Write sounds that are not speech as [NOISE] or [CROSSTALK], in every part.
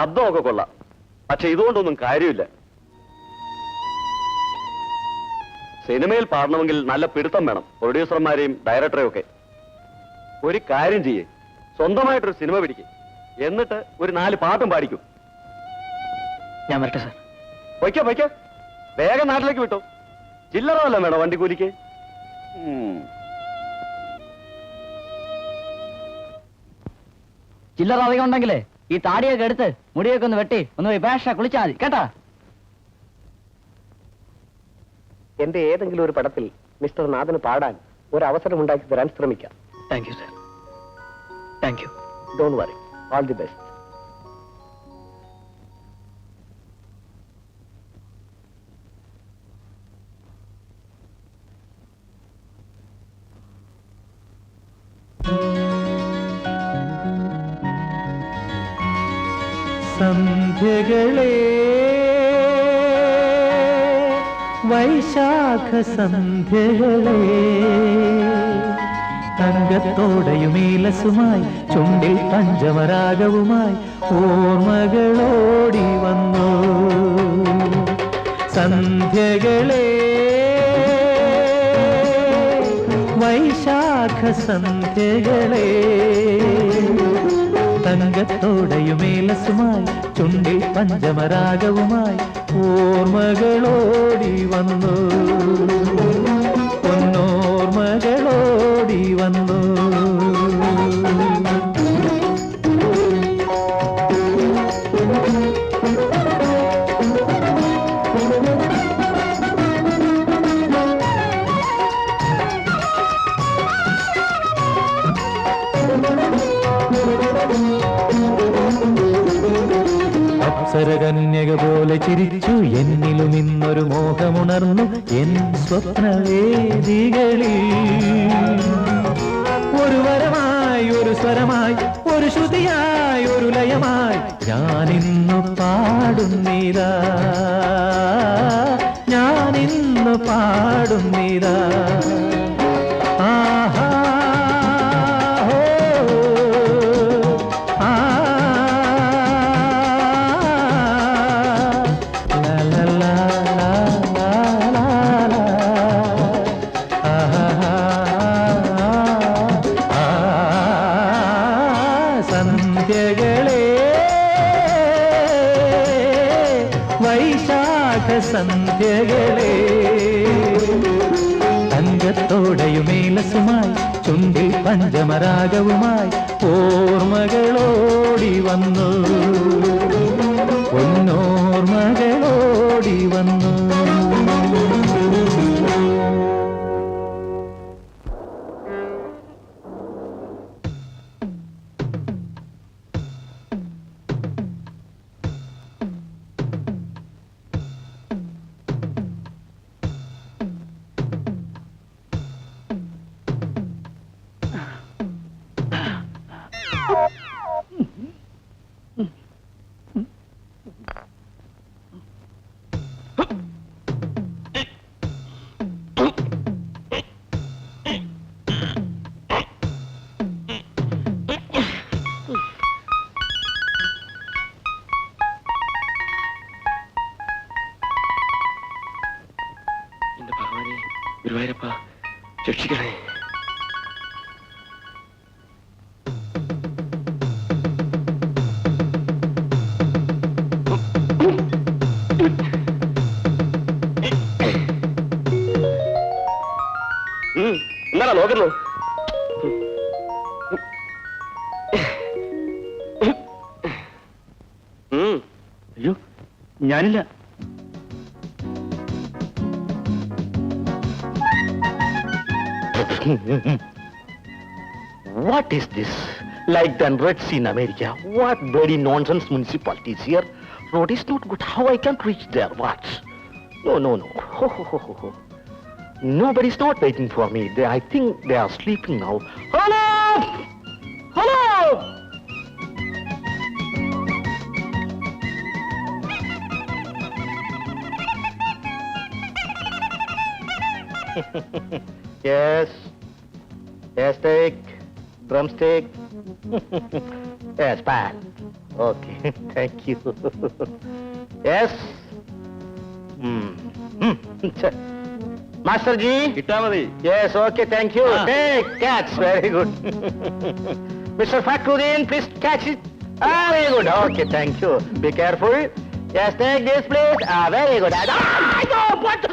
ശബ്ദമൊക്കെ കൊള്ളാം. പക്ഷെ ഇതുകൊണ്ടൊന്നും കാര്യമില്ല. സിനിമയിൽ പാടണമെങ്കിൽ നല്ല പിടുത്തം വേണം. പ്രൊഡ്യൂസർമാരെയും ഡയറക്ടറെയും ഒക്കെ ഒരു കാര്യം ചെയ്യേ. സ്വന്തമായിട്ടൊരു സിനിമ പിടിക്കും. എന്നിട്ട് ഒരു നാല് പാട്ടും പാടിക്കും. ഞാൻ വരട്ടെ സാർ. വയ്ക്കോ വയ്ക്കോ വേഗം നാട്ടിലേക്ക് വിട്ടോ. ചില്ലറ വല്ലതും വേണോ വണ്ടിക്കൂലിക്ക്? കൂലിക്ക് ചില്ലറ അധികം ഉണ്ടെങ്കിലേ ഈ താടിയൊക്കെ എടുത്ത് മുടിയൊക്കെ ഒന്ന് വെട്ടി ഒന്ന് പോയി ഭാഷ കുളിച്ചാൽ മതി. കേട്ടാ? എന്റെ ഏതെങ്കിലും ഒരു പടത്തിൽ മിസ്റ്റർ നാഥന് പാടാൻ ഒരു അവസരം ഉണ്ടാക്കി തരാൻ ശ്രമിക്കാം. Thank you sir thank you don't worry all the best സന്ധ്യകളെ വൈശാഖ സന്ധ്യകളെ തങ്കത്തോടയുമേലസുമായി ചുണ്ടിൽ പഞ്ചമരാഗവുമായി ഓർമ്മകളോടി വന്നു. സന്ധ്യകളെ വൈശാഖ സന്ധ്യകളെ തങ്കത്തോടയുമേലസുമായി ചുണ്ടിൽ പഞ്ചമരാഗവുമായി ഓർമ്മകളോടി വന്നു. പൊന്നോർമ്മകളോടി വന്നു. അപ്സരകന്യക പോലെ ചിരിച്ചു എന്നിലും ഇന്നൊരു മോഹമുണർന്നു എൻ സ്വപ്നവേദികളിൽ. ഒരു വരമായി ഒരു സ്വരമായി ഒരു ശ്രുതിയായി ഒരു ലയമായി ഞാനിന്നു പാടുന്നീരാ ഞാനിന്നു പാടുന്നീരാ പഞ്ചമരാഗവുമായി ഓർമ്മകളോടി വന്നു. ഗുരുവായൂരപ്പ രക്ഷിക്കണേ. ഉം, എന്താടാ നോക്കുന്നു ഉം, അയ്യോ ഞാനില്ല. What is this? Like the Reds in America. What bloody nonsense municipalities here? Road is not good. How I can reach there? What? No, no, no. Ho, ho. Nobody's not waiting for me. They, I think they are sleeping now. Hello! Hello! [LAUGHS] yes. Yes, steak. Drumstick. [LAUGHS] yes, pan. Okay [LAUGHS] thank you [LAUGHS] yes master ji കിട്ടാ മതി yes okay thank you Ah. Catch very good mister Fakruddin please catch it ah very good okay thank you be careful yes take this please ah very good what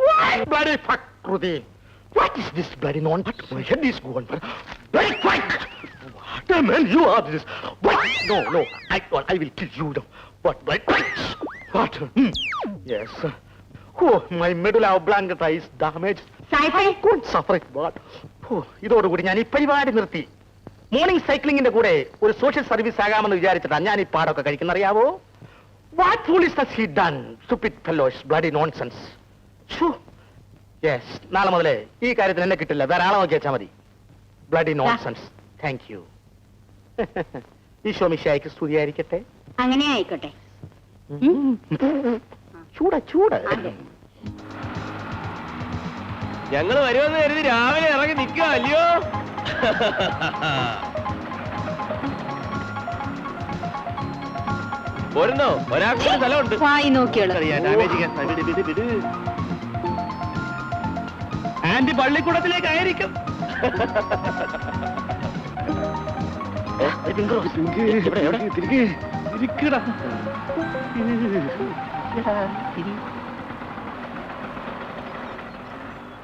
what bloody Fakruddin What is this bloody nonsense my head is going very quick what a man you are this what no no I I will kill you now what bloody what hmm. yes oh my medulla oblongata is damaged ഇതോടുകൂടി ഞാൻ ഈ പരിപാടി നിർത്തി morning സൈക്ലിംഗിന്റെ കൂടെ ഒരു social service ആകാമെന്ന് വിചാരിച്ചിട്ടാണ് ഞാൻ ഈ പാടൊക്കെ കഴിക്കുന്നറിയാവോ what foolishness he done stupid fellows bloody nonsense yes നാളെ മുതലേ ഈ കാര്യത്തിന് എന്നെ കിട്ടില്ല. വേറെ ആളെ നോക്കി വെച്ചാൽ മതി. Bloody nonsense thank you Eesho മിശായിക്ക് സ്തുതിയായിരിക്കട്ടെ. അങ്ങനെ ആയിക്കോട്ടെ. ചൂട [LAUGHS] ചൂട്. ഞങ്ങൾ വരുമെന്ന് കരുതി രാവിലെ ഇറങ്ങി നിൽക്കുക അല്ലയോ? പോരുന്നോ? ഒരാൾക്ക് ഒരു സ്ഥലമുണ്ട്. വായി നോക്കിയോളൂ. ആന്റി പള്ളിക്കൂടത്തിലേക്ക് ആയിരിക്കും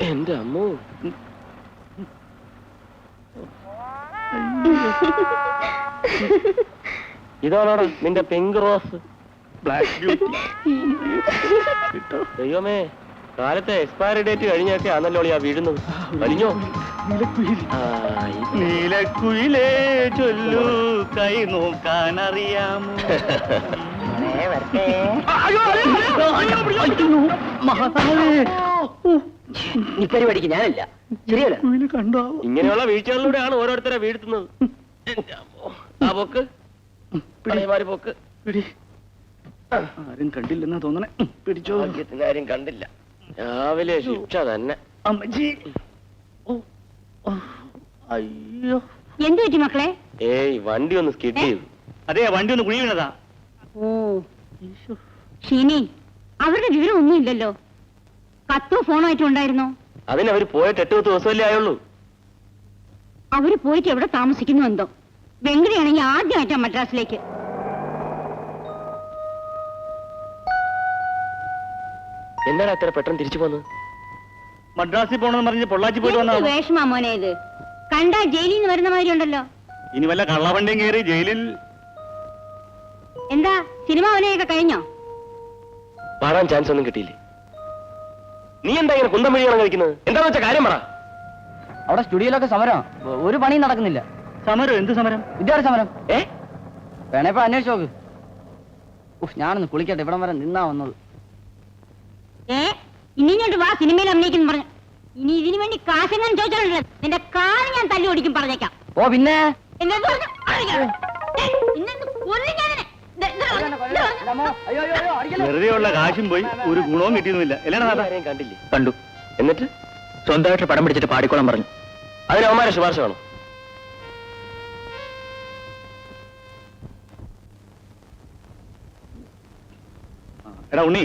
എന്റെ അമ്മോ. ഇതാണോടാ നിന്റെ പിങ്ക് റോസ് ബ്ലാക്ക് ബ്യൂട്ടി ദൈവമേ. കാലത്തെ എക്സ്പയറി ഡേറ്റ് കഴിഞ്ഞൊക്കെ ആണല്ലോ ആ വീഴുന്നത്. വലിഞ്ഞോ? ഇത് നീലക്കുയിലേ ചൊല്ലു കൈ നോക്കാൻ അറിയാമോ ഈ പരിപാടിക്ക് ഞാനില്ല. ശരിയല്ല? ഇങ്ങനെയുള്ള വീഴ്ചകളിലൂടെയാണ് ഓരോരുത്തരെ വീഴ്ത്തുന്നത്. ആ പോക്ക്. പിടിമാരി പോക്ക്. ആരും കണ്ടില്ലെന്നാ തോന്നണേ. പിടിച്ചോ. ആരും കണ്ടില്ല. രാവിലെ ശിക്ഷ തന്നെ. ഓ, അയ്യോ. എന്ത് പറ്റി മക്കളെ? ഏയ് വണ്ടി ഒന്ന് സ്കിഡ് ചെയ്തു. അതെ വണ്ടി ഒന്ന് കുഴി വീണതാ. ഓ. ഷിനി അവരുടെ വിവരം ഒന്നും ഇല്ലല്ലോ. കത്തോ ഫോണോ ആയിട്ടും ഉണ്ടായിരുന്നോ? അവർ പോയിട്ട് എട്ട് പത്ത് ദിവസമല്ലേ ആയുള്ളൂ. അവർ പോയിട്ട് എവിടെ താമസിക്കുന്നു എന്തോ? വെങ്കടിയാണെങ്കിൽ ആദ്യമായിട്ടാ മദ്രാസിലേക്ക്. എന്താണ് അത്ര പെട്ടെന്ന് തിരിച്ചു പോന്നത് മദ്രാസിൽ പോണെന്ന് പറഞ്ഞ് പൊള്ളാച്ചി പോയിട്ട് വന്നാ വേഷമാ മോനെ ഇത്? കണ്ടാ ജയിലിൽ നിന്ന് വരുന്ന മാതിരി ഉണ്ടല്ലോ. ഇനി വല്ല കള്ളവണ്ടിയും കയറി ജയിലിൽ എന്താ സിനിമ അവനെയൊക്കെ കഴിഞ്ഞോ? പാടാൻ ചാൻസ് ഒന്നും കിട്ടിയില്ലേ? നീ എന്താ ഇങ്ങനെ കുന്തം വഴിയാണ് കഴിക്കുന്നത് എന്താന്ന് വെച്ച കാര്യം പറ. അവിടെ സ്റ്റുഡിയോയിലൊക്കെ സമരം. ഒരു പണിയും നടക്കുന്നില്ല. സമരം? എന്ത് സമരം? വിദ്യാർത്ഥി സമരം. ഏ? വേണേപ്പോ അന്വേഷിച്ചോക്ക് അന്വേഷിച്ച് നോക്ക്. ഉഫ് ഞാനൊന്ന് കുളിക്കട്ടെ. ഇവിടം വരെ നിന്നാ വന്നത്. ഏ? ഇനി ഇങ്ങോട്ട് വാ സിനിമയിൽ അഭിനയിക്കുന്നു പറഞ്ഞു. ഇനി ഇതിനു വേണ്ടി കാശെങ്ങനെ ചോദിച്ചാലുണ്ടല്ലോ. നിന്റെ കാൽ ഞാൻ തല്ലി ഓടിക്കും പറഞ്ഞേക്കാം. ഓ പിന്നെ? വെറുതെയുള്ള. കാശും പോയി ഒരു ഗുണവും കിട്ടിയൊന്നുമില്ല താത്ത? കണ്ടില്ലേ? കണ്ടു. എന്നിട്ട്? സ്വന്തമായിട്ട് പടം പിടിച്ചിട്ട് പാടിക്കോളാൻ പറഞ്ഞു. അതിന് അവന്മാരെ ശുപാർശ വേണം. എടാ ഉണ്ണി.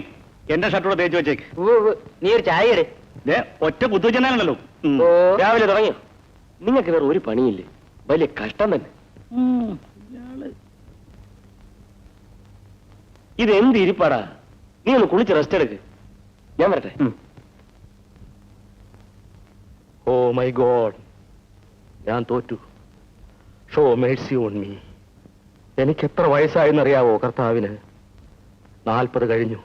എന്റെ ഷർട്ടൂടെ തേച്ച് വെച്ചേക്ക്. നീ ഒരു ചായ ഇട്. ദേ, ഒറ്റ കുത്തുവെച്ചാണല്ലോ രാവിലെ തുടങ്ങി. നിങ്ങൾക്ക് വേറെ ഒരു പണിയില്ലേ. വലിയ കഷ്ടം തന്നെ. ഇത് എന്ത് ഇരിപ്പാടാ? നീ ഒന്ന് കുളിച്ച് റെസ്റ്റ് എടുക്ക്. ഞാൻ വരട്ടെ. Oh my god. ഞാൻ തോറ്റു. Show mercy on me. എനിക്ക് എത്ര വയസ്സായെന്നറിയാവോ കർത്താവിന്? നാൽപ്പത് കഴിഞ്ഞു.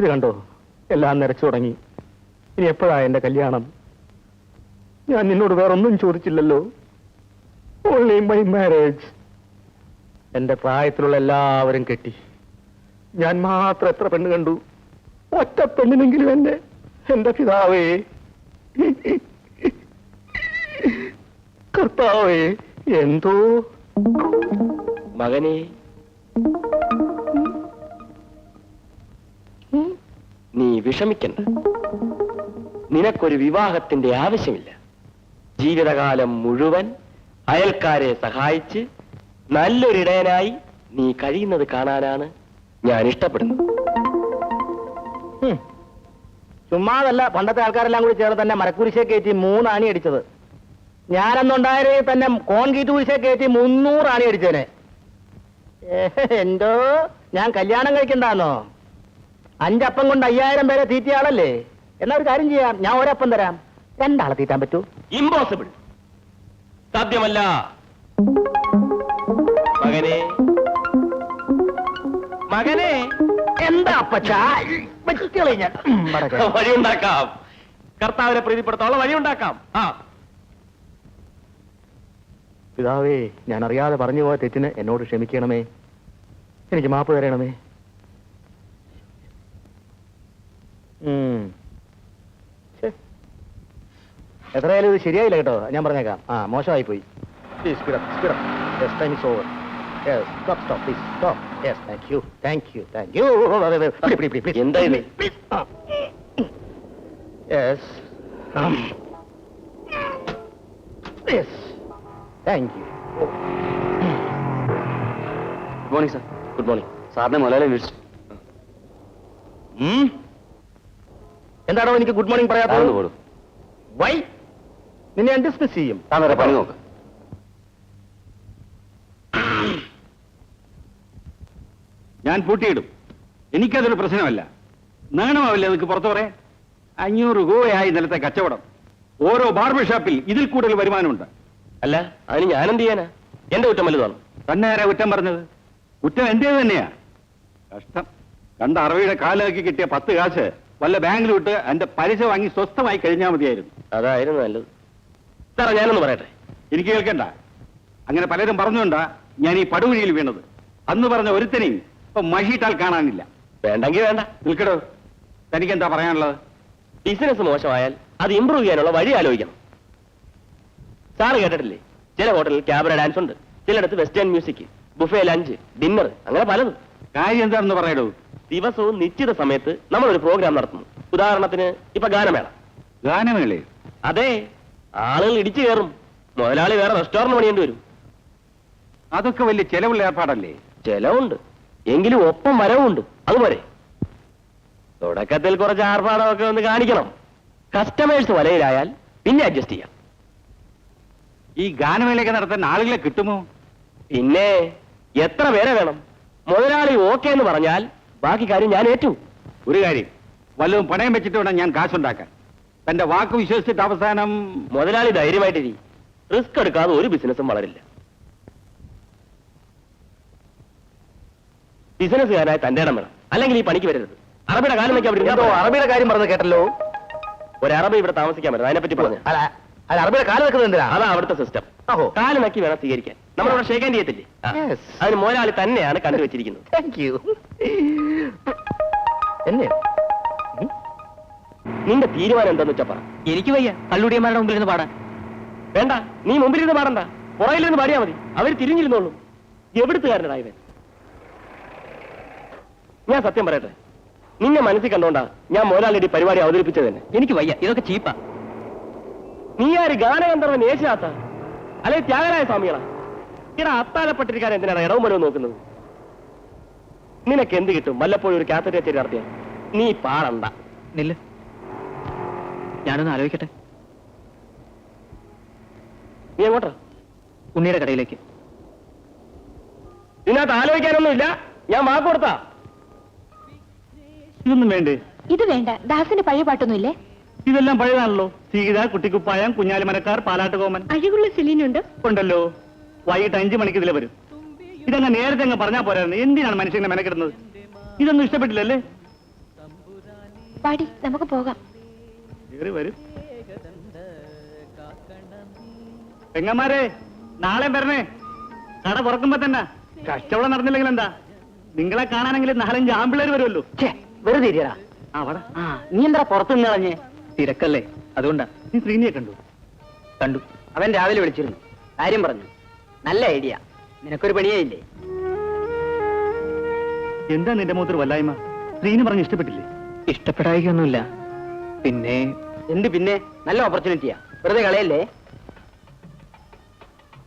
ഇത് കണ്ടോ? എല്ലാം നിരച്ചു തുടങ്ങി. ഇനി എപ്പോഴാ എന്റെ കല്യാണം? ഞാൻ നിന്നോട് വേറൊന്നും ചോദിച്ചില്ലല്ലോ. ഓൺലി മൈ മാരേജ് എന്റെ പ്രായത്തിലുള്ള എല്ലാവരും കെട്ടി. ഞാൻ മാത്രം എത്ര പെണ്ണ് കണ്ടു? ഒറ്റ പെണ്ണിനെങ്കിലും എന്നെ എന്റെ പിതാവേ. കർത്താവേ എന്തോ? മകനെ നീ വിഷമിക്കണ്ട. നിനക്കൊരു വിവാഹത്തിന്റെ ആവശ്യമില്ല. ജീവിതകാലം മുഴുവൻ അയൽക്കാരെ സഹായിച്ച് നല്ലൊരിടയനായി നീ കഴിയുന്നത് കാണാനാണ് ഞാൻ ഇഷ്ടപ്പെടുന്നത്. ചുമ്മാതല്ല പണ്ടത്തെ ആൾക്കാരെല്ലാം കൂടി ചേർന്ന് തന്നെ മരക്കുരിശെ കയറ്റി മൂന്നാണി അടിച്ചത്. ഞാനെന്നുണ്ടായത് തന്നെ കോൺക്രീറ്റ് കുരിശെ കയറ്റി മുന്നൂറാണി അടിച്ചേനെ. എന്തോ? ഞാൻ കല്യാണം കഴിക്കണ്ടാന്നോ? അഞ്ചപ്പം കൊണ്ട് അയ്യായിരം പേരെ തീറ്റിയാളല്ലേ? എന്നാ ഒരു കാര്യം ചെയ്യാം. ഞാൻ ഒരപ്പം തരാം. രണ്ടാളെ തീറ്റാൻ പറ്റൂ. ഇമ്പോസിബിൾ സാധ്യമല്ല. മകനെ. മകനെ. എന്താ അപ്പച്ചാ? വെച്ചുകളെ ഞാൻ. വഴിയുണ്ടാക്കാം. കർത്താവിനെ പ്രീതിപ്പെടുത്താനുള്ള വഴിയുണ്ടാക്കാം. ആ. പിതാവേ ഞാൻ അറിയാതെ പറഞ്ഞു പോയ തെറ്റിന് എന്നോട് ക്ഷമിക്കണമേ. എനിക്ക് മാപ്പ് തരണമേ. എത്രയായാലും ഇത് ശരിയായില്ല കേട്ടോ. ഞാൻ പറഞ്ഞേക്കാം. ആ മോശമായി പോയി സാറിനെ മലയാളം വിളിച്ചു എന്താണോ എനിക്ക് ഗുഡ് മോർണിംഗ് പറയാത്തത്? വൈ? നിന്നെ ഞാൻ ഡിസ്മിസ് ചെയ്യും. പറഞ്ഞു പണി നോക്ക്. ഞാൻ പൂട്ടിയിടും. എനിക്കതൊരു പ്രശ്നമല്ല. നാണമാവില്ല നിനക്ക് പുറത്തു പറയാൻ? അഞ്ഞൂറ് രൂപയായി ഇന്നലത്തെ കച്ചവടം. ഓരോ ബാർബർ ഷോപ്പിൽ ഇതിൽ കൂടുതൽ വരുമാനമുണ്ട്. അല്ല അതിന് ഞാൻ എന്ത് ചെയ്യാനാ? എന്റെ കുറ്റം വലുതാണ്? തന്നെ ആരാ കുറ്റം പറഞ്ഞത്? കുറ്റം എന്റേത് തന്നെയാ. കഷ്ടം. കണ്ട അറവിയുടെ കാലാക്കി കിട്ടിയ പത്ത് കാശ് വല്ല ബാങ്കിൽ വിട്ട് എന്റെ പലിശ വാങ്ങി സ്വസ്ഥമായി കഴിഞ്ഞാൽ മതിയായിരുന്നു. അതായിരുന്നു നല്ലത്. സാറേ ഞാനൊന്ന് പറയട്ടെ? എനിക്ക് കേൾക്കണ്ട. അങ്ങനെ പലരും പറഞ്ഞുകൊണ്ടാ ഞാൻ ഈ പടുകുഴിയിൽ വീണത്. അന്ന് പറഞ്ഞ ഒരുത്തനെയും ഇപ്പൊ മഷിയിട്ടാൽ കാണാനില്ല. വേണ്ടെങ്കിൽ വേണ്ട. നിൽക്കടോ. തനിക്ക് എന്താ പറയാനുള്ളത്? ബിസിനസ് മോശമായാൽ അത് ഇമ്പ്രൂവ് ചെയ്യാനുള്ള വഴി ആലോചിക്കണം. സാറ് കേട്ടിട്ടില്ലേ? ചില ഹോട്ടലിൽ ക്യാബറ ഡാൻസ് ഉണ്ട്. ചിലയിടത്ത് western music buffet lunch dinner അങ്ങനെ പലതും. കാര്യം എന്താണെന്ന് പറയടോ. ദിവസവും നിശ്ചിത സമയത്ത് നമ്മൾ ഒരു പ്രോഗ്രാം നടത്തുന്നു. ഉദാഹരണത്തിന് ഇപ്പൊ ഗാനമേള. ഗാനമേള? അതെ. ആളുകൾ ഇടിച്ചു കയറും. മുതലാളി വേറെ റെസ്റ്റോറന്റ് പണിയേണ്ടി വരും. അതൊക്കെ വലിയ ചെലവുള്ള ഏർപ്പാടല്ലേ? ചെലവുണ്ട്. എങ്കിലും ഒപ്പം വരവുണ്ട്. അതുപോലെ തുടക്കത്തിൽ കുറച്ച് ആർഭാടമൊക്കെ ഒന്ന് കാണിക്കണം. കസ്റ്റമേഴ്സ് വലയിലായാൽ പിന്നെ അഡ്ജസ്റ്റ് ചെയ്യാം. ഈ ഗാനമേളയൊക്കെ നടത്താൻ ആളുകളെ കിട്ടുമോ? പിന്നെ എത്ര പേരെ വേണം? മുതലാളി ഓക്കെ എന്ന് പറഞ്ഞാൽ ബാക്കി കാര്യം ഞാൻ ഏറ്റു. ഒരു കാര്യം. വല്ലതും പണയം വെച്ചിട്ട് വേണം ഞാൻ കാശുണ്ടാക്കാൻ. തന്റെ വാക്ക് വിശ്വസിച്ചിട്ട് അവസാനം മുതലാളി ധൈര്യമായിട്ടിരി. റിസ്ക് എടുക്കാതെ ഒരു ബിസിനസ്സും വളരില്ല. ബിസിനസ്സുകാരായ തന്റെ ഇടം വേണം. അല്ലെങ്കിൽ ഈ പണിക്ക് വരരുത്. അറബിയുടെ കാലം വെക്കാൻ പറ്റില്ല അറബിയുടെ കാര്യം പറഞ്ഞത് കേട്ടല്ലോ? ഒരു അറബി ഇവിടെ താമസിക്കാൻ പറ്റും അതിനെപ്പറ്റി പറഞ്ഞു? അല്ല അറബിയുടെ കാലം വെക്കുന്നത് എന്തിനാ? അതാ അവിടുത്തെ സിസ്റ്റം ഓഹോ. കാൽ നക്കി വേണം സ്വീകരിക്കാൻ. നമ്മളിവിടെ ഷേക്കാൻ ചെയ്യത്തില്ലേ. Yes. അതിന് മോലാളി തന്നെയാണ് കണ്ടുവച്ചിരിക്കുന്നത് താങ്ക് യു എന്നെ? നിന്റെ തീരുമാനം എന്താന്ന് വെച്ചാ പറ. എനിക്ക് വയ്യ. കള്ളുടിയന്മാരുടെ മുമ്പിൽ നിന്ന് പാടാൻ. വേണ്ട. നീ മുമ്പിലിരുന്ന് പാടണ്ട. പുറയിലിരുന്ന് പാടിയാ മതി. അവർ തിരിഞ്ഞിരുന്നോളൂ. എവിടുത്തുകാരനടാ ഇവൻ ഞാൻ സത്യം പറയട്ടെ. നിന്നെ മനസ്സിൽ കണ്ടോണ്ടാ ഞാൻ മോലാളിയുടെ ഈ പരിപാടി അവതരിപ്പിച്ചത് തന്നെ. എനിക്ക് വയ്യ. ഇതൊക്കെ ചീപ്പാ. നീ ആര് ഗാനഗന്ധർവൻ യേശാത്ത അല്ലെ ത്യാഗരായ സ്വാമികളാ. ഇടാ അത്താലപ്പെട്ടിരിക്കാൻ എന്തിനാണ് ഇടവും മനവും നോക്കുന്നത്? നിനക്ക് എന്ത് കിട്ടും? വല്ലപ്പോഴും ഒരു കാസറ്റ് ചെറിയ നടത്തിയ. നീ പാടണ്ട. നില്ല. ഞാനൊന്ന് ആലോചിക്കട്ടെ. നീ എങ്ങോട്ടാ? ഉണ്ണിയുടെ കടയിലേക്ക്. ഇതിനകത്ത് ആലോചിക്കാനൊന്നുമില്ല. ഞാൻ വാക്ക് കൊടുത്താ. ഇതൊന്നും വേണ്ടേ? ഇത് വേണ്ട. ദാസിന്റെ പഴയ പാട്ടൊന്നുമില്ലേ? ഇതെല്ലാം പഴയതാണല്ലോ. സീത കുട്ടിക്കുപ്പായം കുഞ്ഞാലിമരക്കാർ മരക്കാർ പാലാട്ടുകോമൻ. അഴകുള്ള സിലിനുണ്ട് ഉണ്ടല്ലോ. വൈകിട്ട് അഞ്ചു മണിക്ക് ഇതിലെ വരും. ഇതങ്ങ് നേരത്തെ അങ്ങ് പറഞ്ഞാൽ പോരായിരുന്നു. എന്തിനാണ് മനുഷ്യനെ മെനക്കിടുന്നത്? ഇതൊന്നും ഇഷ്ടപ്പെട്ടില്ലല്ലേ? പാടി നമുക്ക് പോകാം. വരും. പെങ്ങന്മാരെ നാളെ വരണേ. കട തുറക്കുമ്പോ തന്നെ. കഷ്ടവളം നടന്നില്ലെങ്കിൽ എന്താ? നിങ്ങളെ കാണാനെങ്കിലും നാലഞ്ച് ആമ്പിള്ളേർ വരുമല്ലോ. വെറുതെ ആ നീ എന്താ പുറത്തു നിന്ന് കളഞ്ഞേ? തിരക്കല്ലേ? അതുകൊണ്ടാ. നീ ശ്രീനിയെ കണ്ടു? കണ്ടു. അവൻ രാവിലെ വിളിച്ചിരുന്നു. കാര്യം പറഞ്ഞു. നല്ല ഐഡിയ. നിനക്കൊരു പണിയേ ഇല്ലേ എന്താ നിന്റെ മുഖത്തൊരു വല്ലായ്മ? ശ്രീനി പറഞ്ഞ് ഇഷ്ടപ്പെട്ടില്ലേ? ഇഷ്ടപ്പെടായിക്കൊന്നുമില്ല പിന്നെ? എന്ത് പിന്നെ? നല്ല ഓപ്പർച്യൂണിറ്റിയാ വെറുതെ കളയല്ലേ?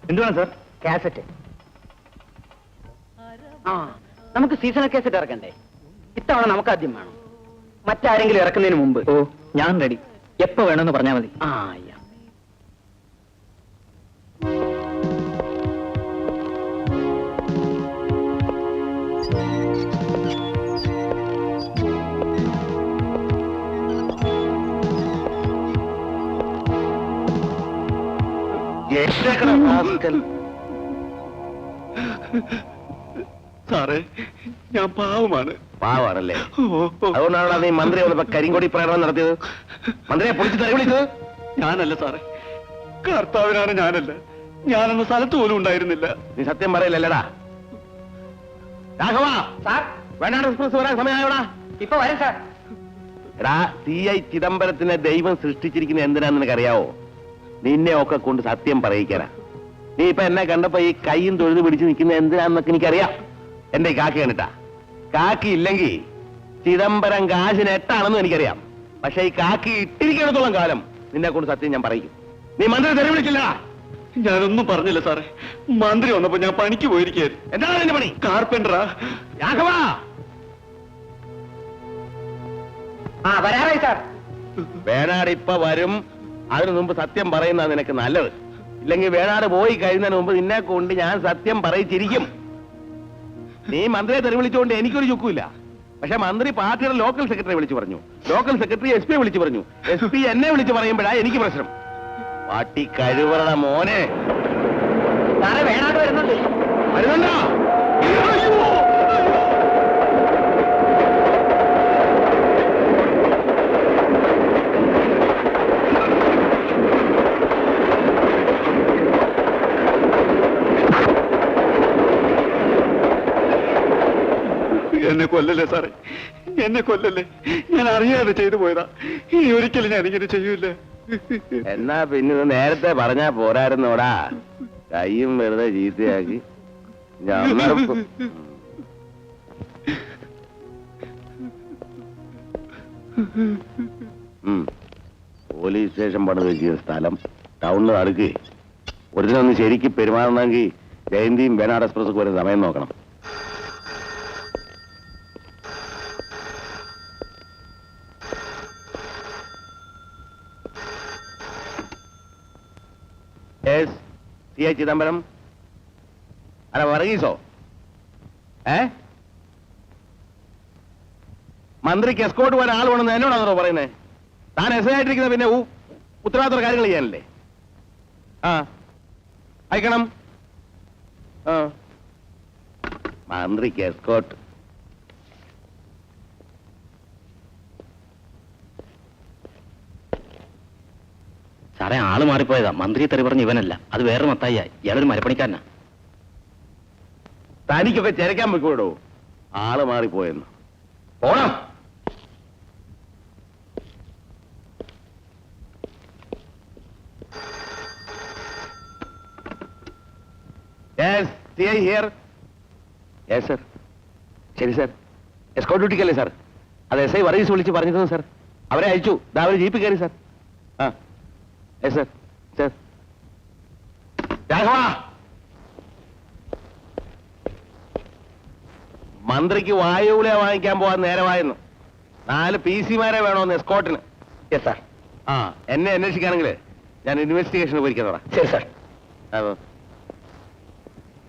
എന്തുവാണ് സാർ കാസറ്റ് ആ നമുക്ക് സീസണൽ കാസറ്റ് ഇറക്കണ്ടേ? ഇത്തവണ നമുക്ക് ആദ്യം വേണം. മറ്റാരെങ്കിലും ഇറക്കുന്നതിന് മുമ്പ്. ഓ. ഞാൻ റെഡി എപ്പോ വേണമെന്ന് പറഞ്ഞാൽ മതി. ആ യാ. സാറേ ഞാൻ പാവമാണ്. പാവാണല്ലേ അതുകൊണ്ടാണോ നീ മന്ത്രി വന്നപ്പോ കരിങ്കോടി പ്രകടനം നടത്തിയത്. മന്ത്രിയെ പൊളിച്ച് തെറി വിളിച്ചത് ഞാനല്ല സാറേ കർത്താവിനാണ് ഞാനല്ല. ഞാനന്ന് സ്ഥലത്ത് പോലും ഉണ്ടായിരുന്നില്ല. നീ സത്യം പറയില്ലല്ലടാ രാഘവ വേണ്ടാണ്ട് എക്സ്പ്രസ് വരാൻ സമയമായോടാ. ഇപ്പൊ വരും സാർ. എടാ സി ഐ ചിദംബരത്തിനെ ദൈവം സൃഷ്ടിച്ചിരിക്കുന്ന എന്തിനാന്ന് നിനക്കറിയാവോ? നിന്നെ ഒക്കെ കൊണ്ട് സത്യം പറയിക്കാനാ നീ ഇപ്പൊ എന്നെ കണ്ടപ്പോ ഈ കൈയും തൊഴുത് പിടിച്ച് നിൽക്കുന്ന എന്തിനാന്നൊക്കെ എനിക്കറിയാം. എന്റെ ഈ കാക്കി കണ്ടിട്ടാ? കാക്കി ഇല്ലെങ്കിൽ ചിദംബരം കാശിന് എട്ടാണെന്ന് എനിക്കറിയാം. പക്ഷെ ഈ കാക്കി ഇട്ടിരിക്കണത്തോളം കാലം നിന്നെ കൊണ്ട് സത്യം ഞാൻ പറയും നീ മന്ത്രി തെറി വിളിച്ചില്ല? ഞാനൊന്നും പറഞ്ഞില്ല സാറേ. മന്ത്രി വന്നപ്പോ ഞാൻ പണിക്ക് പോയിരിക്കായിരുന്നു എന്താണ് എന്റെ പണി? കാർപ്പന്ററാ രാഘവ! ആ വരാറായി സാർ. വേണാട് ഇപ്പൊ വരും. അതിനു മുമ്പ് സത്യം പറയുന്ന നിനക്ക് നല്ലത്. ഇല്ലെങ്കിൽ വേണാട് പോയി കഴിയുന്നതിന് മുമ്പ് നിന്നെ കൊണ്ട് ഞാൻ സത്യം പറയിച്ചിരിക്കും. നീ മന്ത്രിയെ തെറി വിളിച്ചുകൊണ്ട് എനിക്കൊരു ചുക്കുമില്ല. പക്ഷെ മന്ത്രി പാർട്ടിയുടെ ലോക്കൽ സെക്രട്ടറി വിളിച്ചു പറഞ്ഞു. ലോക്കൽ സെക്രട്ടറി എസ് പി വിളിച്ചു പറഞ്ഞു. എസ് പി എന്നെ വിളിച്ചു പറയുമ്പോഴാ എനിക്ക് പ്രശ്നം. പാട്ടി കഴിവറട മോനെ. വരുന്നുണ്ടോ? എന്നെ കൊല്ലല്ലേ സാറേ? എന്നെ കൊല്ലല്ലേ? ഞാൻ അറിയാതെ ചെയ്തു പോയതാ. ഇനി ഒരിക്കലും ഞാൻ ഇങ്ങനെ ചെയ്യൂല. എന്നാ പിന്നെ നേരത്തെ പറഞ്ഞാ പോരായിരുന്നോടാ? കൈയും വെറുതെ ചീത്തയാക്കി. പോലീസ് സ്റ്റേഷൻ പണിത് വെച്ചിരുന്ന സ്ഥലം ടൗണിൽ അടുക്കേ ഒരുത്തിനൊന്ന് ശരിക്കും പെരുമാറണമെങ്കിൽ ജയന്തിയും വേനാട് എക്സ്പ്രസ് വരുന്ന സമയം നോക്കണം യെസ് ഐ ചിദംബരം? അല്ല വർഗീസോ? ഏ? മന്ത്രിക്ക് എസ്കോട്ട് പോകാൻ ആൾ വേണമെന്ന് എന്നോടാണോ പറയുന്നത് താൻ എസ് പിന്നെ ഉത്തരവാദിത്ത കാര്യങ്ങൾ ചെയ്യാനല്ലേ? ആ. അയക്കണം. ആ. മന്ത്രിക്ക് എസ്കോട്ട് സാറേ ആൾ മാറിപ്പോയതാ. മന്ത്രി തെറി പറഞ്ഞ ഇവനല്ല. അത് വേറെ മത്തായി ഇയാളൊരു മരപ്പണിക്കാരനാ. തനിക്കൊക്കെ ചേരക്കാൻ പോയിക്കോടോ? ആൾ മാറിപ്പോയെന്ന്. സർ ശരി സർ എസ്കോട്ട് ഡ്യൂട്ടിക്കല്ലേ സാർ അത് എസ് ഐ വർഗീസ് വിളിച്ച് പറഞ്ഞിരുന്നു സാർ അവരെ അയച്ചു. ദാ ജീപ്പ് കയറി സാർ ആ. രാഘവ! മന്ത്രിക്ക് വായുവിലെ വാങ്ങിക്കാൻ പോവാൻ നേരമായിരുന്നു നാല് പി സിമാരെ വേണമെന്ന് എസ്കോട്ടിന്. യെസ് സാർ ആ എന്നെ അന്വേഷിക്കുകയാണെങ്കിൽ ഞാൻ ഇൻവെസ്റ്റിഗേഷന് പോയിരിക്കുന്നതാ. ശരി സാർ